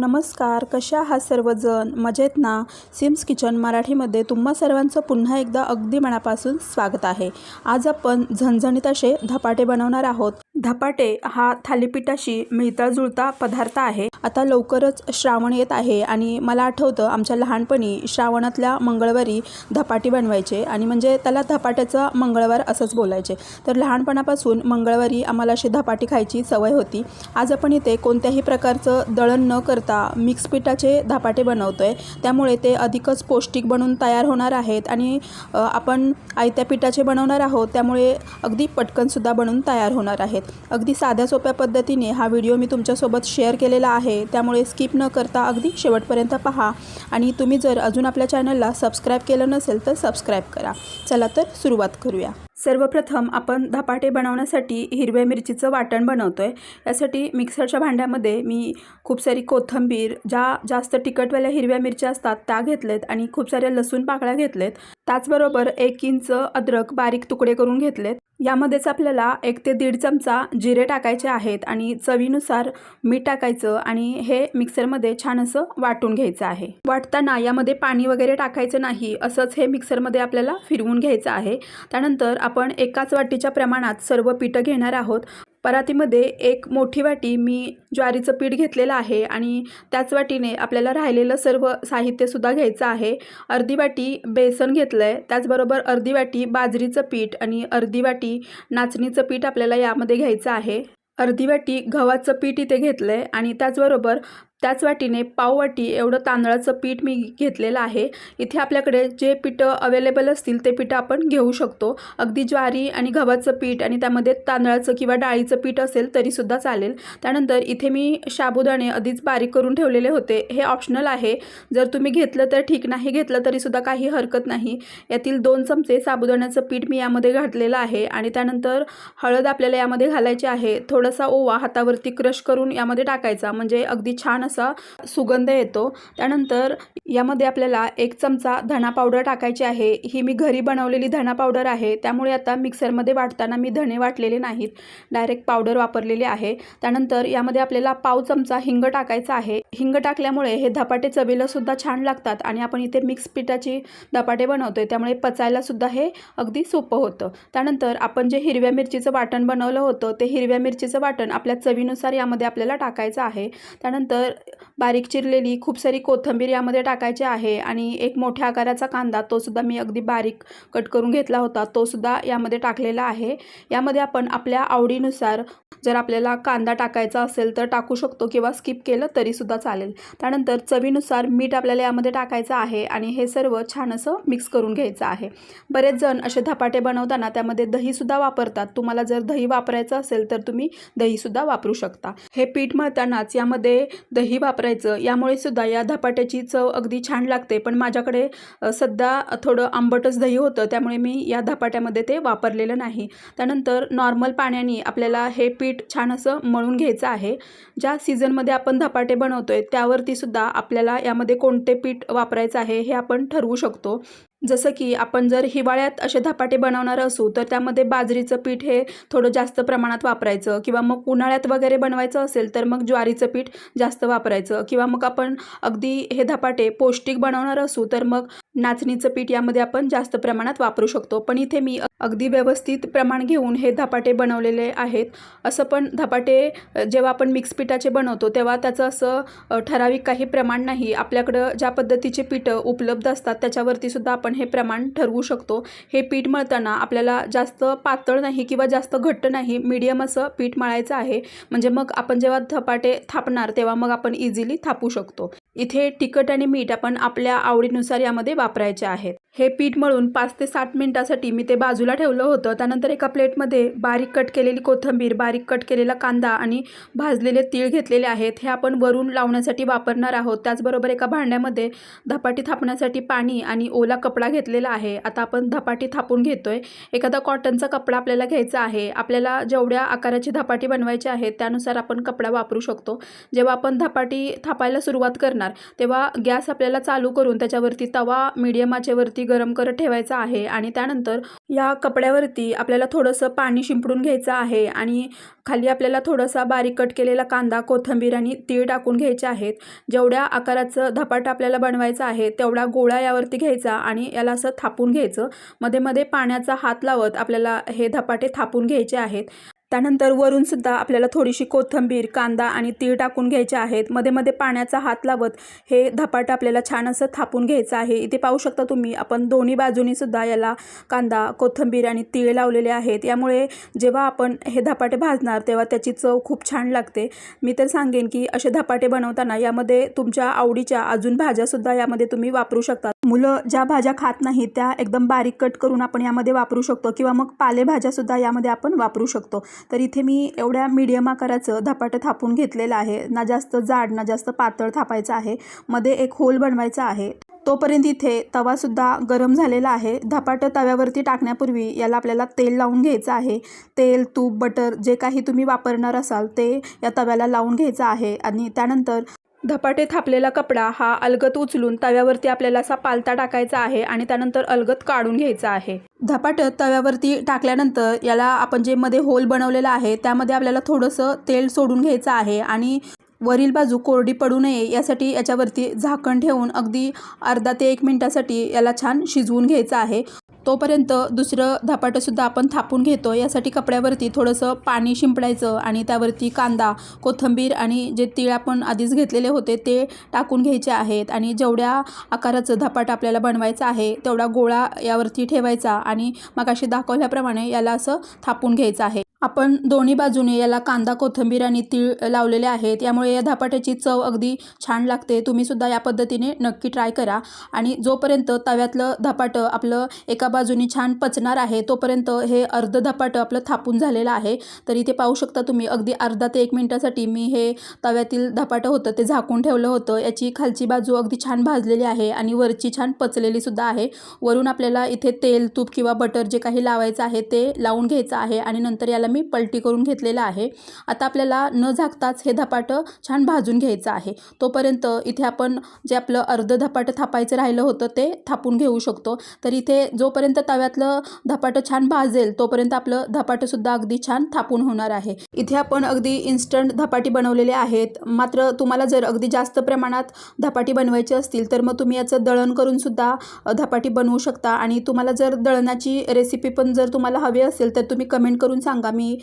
नमस्कार कशा आहात सर्वजण? मजेत ना? सिम्स किचन मराठीमध्ये तुम्हा सर्वांचं पुन्हा एकदा अगदी मनापासून स्वागत आहे. आज आपण झणझणीत असे धपाटे बनवणार आहोत. धपाटे हा थालीपीठाशी मिळता जुळता पदार्थ आहे. आता लवकरच श्रावण येत आहे आणि मला आठवतं आमच्या लहानपणी श्रावणातल्या मंगळवारी धपाटे बनवायचे आणि म्हणजे त्याला धपाट्याचा मंगळवार असंच बोलायचे. तर लहानपणापासून मंगळवारी आम्हाला अशी धपाटी खायची सवय होती. आज आपण इथे कोणत्याही प्रकारचं दळण न करता मिक्स पिठाचे धपाटे बनवतो आहे त्यामुळे ते अधिकच पौष्टिक बनून तयार होणार आहेत आणि आपण आयत्या पिठाचे बनवणार आहोत त्यामुळे अगदी पटकनसुद्धा बनून तयार होणार आहेत. अगदी साध्या सोप्या पद्धतीने हा व्हिडिओ मी तुमच्यासोबत शेअर केलेला आहे. त्यामुळे स्किप न करता अगदी शेवटपर्यंत पहा. आणि तुम्ही जर अजून आपल्या चॅनलला सबस्क्राईब केलं नसेल तर सबस्क्राईब करा. चला तर सुरुवात करूया. सर्वप्रथम आपण धपाटे बनवण्यासाठी हिरव्या मिरचीचं वाटण बनवतो आहे यासाठी मिक्सरच्या भांड्यामध्ये मी खूप सारी कोथिंबीर ज्या जास्त तिखटवाल्या हिरव्या मिरच्या असतात त्या घेतलेत आणि खूप साऱ्या लसूण पाकळ्या घेतलेत. त्याचबरोबर एक इंच अद्रक बारीक तुकडे करून घेतलेत. यामध्येच आपल्याला एक ते दीड चमचा जिरे टाकायचे आहेत आणि चवीनुसार मीठ टाकायचं आणि हे मिक्सरमध्ये छान असं वाटून घ्यायचं आहे. वाटताना यामध्ये पाणी वगैरे टाकायचं नाही असंच हे मिक्सरमध्ये आपल्याला फिरवून घ्यायचं आहे. त्यानंतर आपण एकाच वाटीच्या प्रमाणात सर्व पिठं घेणार आहोत. परातीमध्ये एक मोठी वाटी मी ज्वारीचं पीठ घेतलेलं आहे आणि त्याच वाटीने आपल्याला राहिलेलं सर्व साहित्यसुद्धा घ्यायचं आहे. अर्धी वाटी बेसन घेतलं आहे त्याचबरोबर अर्धी वाटी बाजरीचं पीठ आणि अर्धी वाटी नाचणीचं पीठ आपल्याला यामध्ये घ्यायचं आहे. अर्धी वाटी गव्हाचं पीठ इथे घेतलं आहे आणि त्याचबरोबर त्याच वाटीने पाववाटी एवढं तांदळाचं पीठ मी घेतलेलं आहे. इथे आपल्याकडे जे पिठं अवेलेबल असतील ते पिठं आपण घेऊ शकतो. अगदी ज्वारी आणि गव्हाचं पीठ आणि त्यामध्ये तांदळाचं किंवा डाळीचं पीठ असेल तरीसुद्धा चालेल. त्यानंतर इथे मी शाबुदाणे आधीच बारीक करून ठेवलेले होते. हे ऑप्शनल आहे. जर तुम्ही घेतलं तर ठीक नाही घेतलं तरीसुद्धा काही हरकत नाही. यातील दोन चमचे साबुदाण्याचं पीठ मी यामध्ये घातलेलं आहे आणि त्यानंतर हळद आपल्याला यामध्ये घालायची आहे. थोडासा ओवा हातावरती क्रश करून यामध्ये टाकायचा. म्हणजे अगदी छान असा सुगंध येतो. त्यानंतर यामध्ये आपल्याला एक चमचा धणा पावडर टाकायची आहे. ही मी घरी बनवलेली धणा पावडर आहे. त्यामुळे आता मिक्सरमध्ये वाटताना मी धणे वाटलेले नाहीत. डायरेक्ट पावडर वापरलेली आहे. त्यानंतर यामध्ये आपल्याला पाव चमचा हिंग टाकायचा आहे. हिंग टाकल्यामुळे हे धपाटे चवीला सुद्धा छान लागतात आणि आपण इथे मिक्स पिठाची धपाटे बनवतोय. त्यामुळे पचायला सुद्धा हे अगदी सोपं होतं. त्यानंतर आपण जे हिरव्या मिरचीचं वाटण बनवलं होतं ते हिरव्या मिरचीचं वाटण आपल्या चवीनुसार यामध्ये आपल्याला टाकायचं आहे. त्यानंतर बारीक चिरलेली खूप सारी कोथिंबीर यामध्ये टाकायची आहे आणि एक मोठ्या आकाराचा कांदा तोसुद्धा मी अगदी बारीक कट करून घेतला होता तो सुद्धा यामध्ये टाकलेला आहे. यामध्ये आपण आपल्या आवडीनुसार जर आपल्याला कांदा टाकायचा असेल तर टाकू शकतो किंवा स्किप केलं तरीसुद्धा चालेल. त्यानंतर चवीनुसार मीठ आपल्याला यामध्ये टाकायचं आहे आणि हे सर्व छान असं मिक्स करून घ्यायचं आहे. बरेच जण असे धपाटे बनवताना त्यामध्ये दहीसुद्धा वापरतात. तुम्हाला जर दही वापरायचं असेल तर तुम्ही दहीसुद्धा वापरू शकता. हे पीठ मळतानाच यामध्ये दही वापरायचं यामुळे सुद्धा या धपाट्याची चव अगदी छान लागते. पण माझ्याकडे सध्या थोडं आंबटच दही होतं त्यामुळे मी या धपाट्यामध्ये ते वापरलेलं नाही. त्यानंतर नॉर्मल पाण्याने आपल्याला हे पीठ छान असं मळून घ्यायचं आहे. ज्या सीझनमध्ये आपण धपाटे बनवतो त्यावरती सुद्धा आपल्याला यामध्ये कोणते पीठ वापरायचं आहे हे आपण ठरवू शकतो. जसं की आपण जर हिवाळ्यात असे धपाटे बनवणार असू तर त्यामध्ये बाजरीचं पीठ हे थोडं जास्त प्रमाणात वापरायचं. किंवा मग उन्हाळ्यात वगैरे बनवायचं असेल तर मग ज्वारीचं पीठ जास्त वापरायचं. किंवा मग आपण अगदी हे धपाटे पौष्टिक बनवणार असू तर मग नाचणीचं पीठ यामध्ये आपण जास्त प्रमाणात वापरू शकतो. पण इथे मी अगदी व्यवस्थित प्रमाण घेऊन हे धपाटे बनवलेले आहेत. असं पण धपाटे जेव्हा आपण मिक्स पिठाचे बनवतो तेव्हा त्याचं असं ठराविक काही प्रमाण नाही. आपल्याकडं ज्या पद्धतीचे पिठं उपलब्ध असतात त्याच्यावरतीसुद्धा आपण हे प्रमाण ठरवू शकतो. हे पीठ मळताना आपल्याला जास्त पातळ नाही किंवा जास्त घट्ट नाही मीडियम असं पीठ मळायचं आहे. म्हणजे मग आपण जेव्हा धपाटे थापणार तेव्हा मग आपण इझिली थापू शकतो. इथे तिखट आणि मीठ आपण आपल्या आवडीनुसार यामध्ये वापरायचे आहेत. हे पीठ मळून पाच ते सात मिनिटासाठी मी ते बाजूला ठेवलं होतं. त्यानंतर एका प्लेटमध्ये बारीक कट केलेली कोथिंबीर बारीक कट केलेला कांदा आणि भाजलेले तीळ घेतलेले आहेत. हे आपण वरून लावण्यासाठी वापरणार आहोत. त्याचबरोबर एका भांड्यामध्ये धपाटी थापण्यासाठी पाणी आणि ओला कपडा घेतलेला आहे. आता आपण धपाटी थापून घेतोय. एखादा कॉटनचा कपडा आपल्याला घ्यायचा आहे. आपल्याला जेवढ्या आकाराची धपाटी बनवायची आहे त्यानुसार आपण कपडा वापरू शकतो. जेव्हा आपण धपाटी थापायला सुरुवात करणार तेव्हा गॅस आपल्याला चालू करून त्याच्यावरती तवा मिडियम आचेवरती गरम करत ठेवायचा आहे आणि त्यानंतर या कपड्यावरती आपल्याला थोडंसं पाणी शिंपडून घ्यायचं आहे आणि खाली आपल्याला थोडासा बारीक कट केलेला कांदा कोथिंबीर आणि तीळ टाकून घ्यायचे आहेत. जेवढ्या आकाराचं धपाट आपल्याला बनवायचं आहे तेवढा गोळा यावरती घ्यायचा आणि याला असं थापून घ्यायचं. मध्ये मध्ये पाण्याचा हात लावत आपल्याला हे धपाटे थापून घ्यायचे आहेत. त्यानंतर वरूनसुद्धा आपल्याला थोडीशी कोथिंबीर कांदा आणि तीळ टाकून घ्यायचे आहेत. मध्ये मध्ये पाण्याचा हात लावत हे धपाटं आपल्याला छान असं थापून घ्यायचं आहे. इथे पाहू शकता तुम्ही आपण दोन्ही बाजूनीसुद्धा याला कांदा कोथिंबीर आणि तीळ लावलेले आहेत. यामुळे जेव्हा आपण हे धपाटे भाजणार तेव्हा त्याची चव खूप छान लागते. मी तर सांगेन की असे धपाटे बनवताना यामध्ये तुमच्या आवडीच्या अजून भाज्यासुद्धा यामध्ये तुम्ही वापरू शकता. मुलं ज्या भाज्या खात नाहीत त्या एकदम बारीक कट करून आपण यामध्ये वापरू शकतो किंवा मग पालेभाज्यासुद्धा यामध्ये आपण वापरू शकतो. तर इथे मी एवढ्या मीडियम आकाराचं धपाटं थापून घेतलेलं आहे. ना जास्त जाड ना जास्त पातळ थापायचं आहे. मध्ये एक होल बनवायचा आहे. तोपर्यंत इथे तवासुद्धा गरम झालेला आहे. धपाटं तव्यावरती टाकण्यापूर्वी याला आपल्याला तेल लावून घ्यायचं आहे. तेल तूप बटर जे काही तुम्ही वापरणार असाल ते या तव्याला लावून घ्यायचं आहे. आणि त्यानंतर धपाटे थापलेला कपडा हा अलगत उचलून तव्यावरती आपल्याला असा पालता टाकायचा आहे आणि त्यानंतर अलगत काढून घ्यायचा आहे. धपाटं तव्यावरती टाकल्यानंतर याला आपण जे मध्ये होल बनवलेला आहे त्यामध्ये आपल्याला थोडंसं तेल सोडून घ्यायचं आहे आणि वरील बाजू कोरडी पडू नये यासाठी याच्यावरती झाकण ठेवून अगदी अर्धा ते एक मिनटासाठी याला छान शिजवून घ्यायचं आहे. तोपर्यंत दुसरं धपाटंसुद्धा आपण थापून घेतो. यासाठी कपड्यावरती थोडंसं पाणी शिंपडायचं आणि त्यावरती कांदा कोथिंबीर आणि जे तीळ आपण आधीच घेतलेले होते ते टाकून घ्यायचे आहेत आणि जेवढ्या आकाराचं धपाट आपल्याला बनवायचं आहे तेवढा गोळा यावरती ठेवायचा आणि मगाशी दाखवल्याप्रमाणे याला असं थापून घ्यायचं आहे. आपण दोन्ही बाजूने याला कांदा कोथिंबीर आणि तीळ लावलेले आहेत. यामुळे या धपाट्याची चव अगदी छान लागते. तुम्हीसुद्धा या पद्धतीने नक्की ट्राय करा. आणि जोपर्यंत तव्यातलं धपाटं आपलं एका बाजूने छान पचणार आहे तोपर्यंत हे अर्ध धपाटं आपलं थापून झालेलं आहे. तर इथे पाहू शकता तुम्ही अगदी अर्धा ते एक मिनटासाठी मी हे तव्यातील धपाटं होतं ते झाकून ठेवलं होतं. याची खालची बाजू अगदी छान भाजलेली आहे आणि वरची छान पचलेलीसुद्धा आहे. वरून आपल्याला इथे तेल तूप किंवा बटर जे काही लावायचं आहे ते लावून घ्यायचं आहे आणि नंतर याला मी पलटी करून घेतलेलं आहे. आता आपल्याला न झाकताच हे धपाटं छान भाजून घ्यायचं आहे. तोपर्यंत इथे आपण जे आपलं अर्ध धपाटं थापायचं राहिलं होतं ते थापून घेऊ शकतो. तर इथे जोपर्यंत तव्यातलं धपाटं छान भाजेल तोपर्यंत आपलं धपाटंसुद्धा अगदी छान थापून होणार आहे. इथे आपण अगदी इन्स्टंट धपाटी बनवलेले आहेत. मात्र तुम्हाला जर अगदी जास्त प्रमाणात धपाटी बनवायची असतील तर मग तुम्ही याचं दळण करूनसुद्धा धपाटी बनवू शकता. आणि तुम्हाला जर दळणाची रेसिपी पण जर तुम्हाला हवी असेल तर तुम्ही कमेंट करून सांगा. मी मी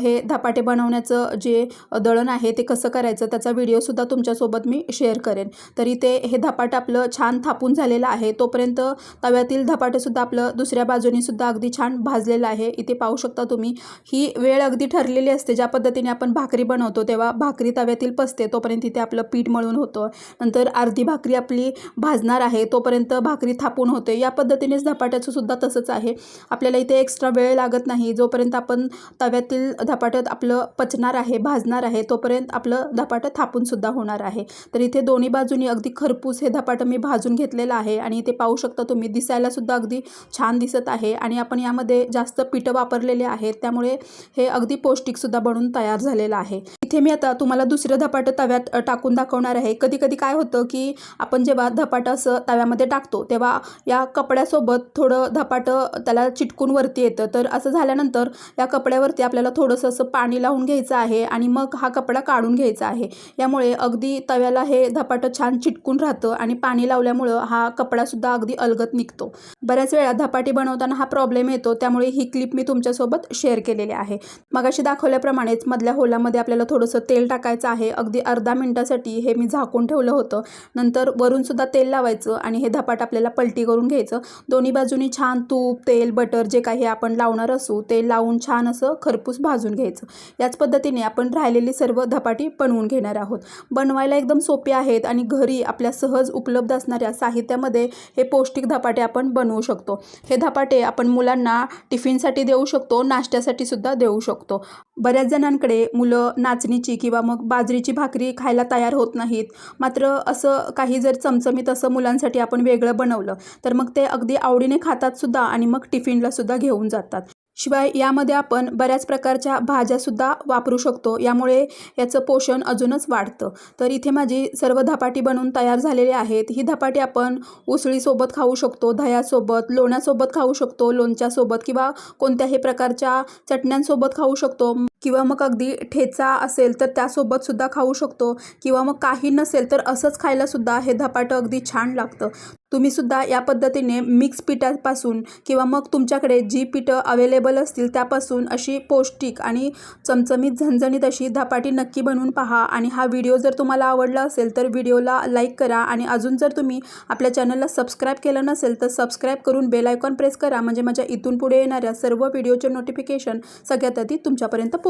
हे धपाटे बनवण्याचं जे दळण आहे ते कसं करायचं त्याचा व्हिडिओसुद्धा तुमच्यासोबत मी शेअर करेन. तरी ते हे धपाट आपलं छान थापून झालेलं आहे. तोपर्यंत तव्यातील धपाटेसुद्धा आपलं दुसऱ्या बाजूनीसुद्धा अगदी छान भाजलेलं आहे. इथे पाहू शकता तुम्ही ही वेळ अगदी ठरलेली असते. ज्या पद्धतीने आपण भाकरी बनवतो तेव्हा भाकरी तव्यातील पसते तोपर्यंत तिथे आपलं पीठ मळून होतं. नंतर अर्धी भाकरी आपली भाजणार आहे तोपर्यंत भाकरी थापून होते. या पद्धतीनेच धपाट्याचं सुद्धा तसंच आहे. आपल्याला इथे एक्स्ट्रा वेळ लागत नाही. जोपर्यंत आपण तव्यातील धपाट्यात आपलं पचणार आहे भाजणार आहे तोपर्यंत आपलं धपाटं थापूनसुद्धा होणार आहे. तर इथे दोन्ही बाजूनी अगदी खरपूस हे धपाटं मी भाजून घेतलेलं आहे आणि इथे पाहू शकता तुम्ही दिसायलासुद्धा अगदी छान दिसत आहे आणि आपण यामध्ये जास्त पिठं वापरलेले आहेत त्यामुळे हे अगदी पौष्टिकसुद्धा बनून तयार झालेलं आहे. इथे मी आता तुम्हाला दुसरं धपाटं तव्यात टाकून दाखवणार आहे. कधी कधी काय होतं की आपण जेव्हा धपाटं असं तव्यामध्ये टाकतो तेव्हा या कपड्यासोबत थोडं धपाटं त्याला चिटकून वरती येतं. तर असं झाल्यानंतर या कपड्यावरती आपल्याला थोडंसं असं पाणी लावून घ्यायचं आहे आणि मग हा कपडा काढून घ्यायचा आहे. यामुळे अगदी तव्याला हे धपाटं छान चिटकून राहतं आणि पाणी लावल्यामुळं हा कपडासुद्धा अगदी अलगत निघतो. बऱ्याच वेळा धपाटी बनवताना हा प्रॉब्लेम येतो त्यामुळे ही क्लिप मी तुमच्यासोबत शेअर केलेली आहे. मगाशी दाखवल्याप्रमाणेच मधल्या होलामध्ये आपल्याला थोडंसं तेल टाकायचं आहे. अगदी अर्धा मिनटासाठी हे मी झाकून ठेवलं होतं. नंतर वरूनसुद्धा तेल लावायचं आणि हे धपाट आपल्याला पलटी करून घ्यायचं. दोन्ही बाजूनी छान तूप तेल बटर जे काही आपण लावणार असू ते लावून छान असं खरपूस भाजून घ्यायचं. याच पद्धतीने आपण राहिलेली सर्व धपाटी बनवून घेणार आहोत. बनवायला एकदम सोपे आहेत आणि घरी आपल्या सहज उपलब्ध असणाऱ्या साहित्यामध्ये हे पौष्टिक धपाटे आपण बनवू शकतो. हे धपाटे आपण मुलांना टिफिनसाठी देऊ शकतो नाश्त्यासाठी सुद्धा देऊ शकतो. बऱ्याच जणांकडे मुलं नाच नाचणीची किंवा मग बाजरीची भाकरी खायला तयार होत नाहीत. मात्र असं काही जर चमचमीत असं मुलांसाठी आपण वेगळं बनवलं तर मग ते अगदी आवडीने खातात सुद्धा आणि मग टिफिनला सुद्धा घेऊन जातात. शिवाय यामध्ये आपण बऱ्याच प्रकारच्या भाज्यासुद्धा वापरू शकतो. यामुळे याचं पोषण अजूनच वाढतं. तर इथे माझी सर्व धपाटी बनवून तयार झालेली आहेत. ही धपाटी आपण उसळीसोबत खाऊ शकतो दह्यासोबत लोण्यासोबत खाऊ शकतो लोणच्यासोबत किंवा कोणत्याही प्रकारच्या चटण्यांसोबत खाऊ शकतो. किंवा मग अगदी ठेचा असेल तर त्यासोबतसुद्धा खाऊ शकतो. किंवा मग काही नसेल तर असंच खायलासुद्धा हे धपाटं अगदी छान लागतं. तुम्हीसुद्धा या पद्धतीने मिक्स पिठापासून किंवा मग तुमच्याकडे जी पिठं अवेलेबल असतील त्यापासून अशी पौष्टिक आणि चमचमीत झणझणीत अशी धपाटी नक्की बनवून पहा. आणि हा व्हिडिओ जर तुम्हाला आवडला असेल तर व्हिडिओला लाईक करा आणि अजून जर तुम्ही आपल्या चॅनलला सबस्क्राईब केलं नसेल तर सबस्क्राईब करून बेल आयकॉन प्रेस करा. म्हणजे माझ्या इथून पुढे येणाऱ्या सर्व व्हिडिओचे नोटिफिकेशन सगळ्यात आधी तुमच्यापर्यंत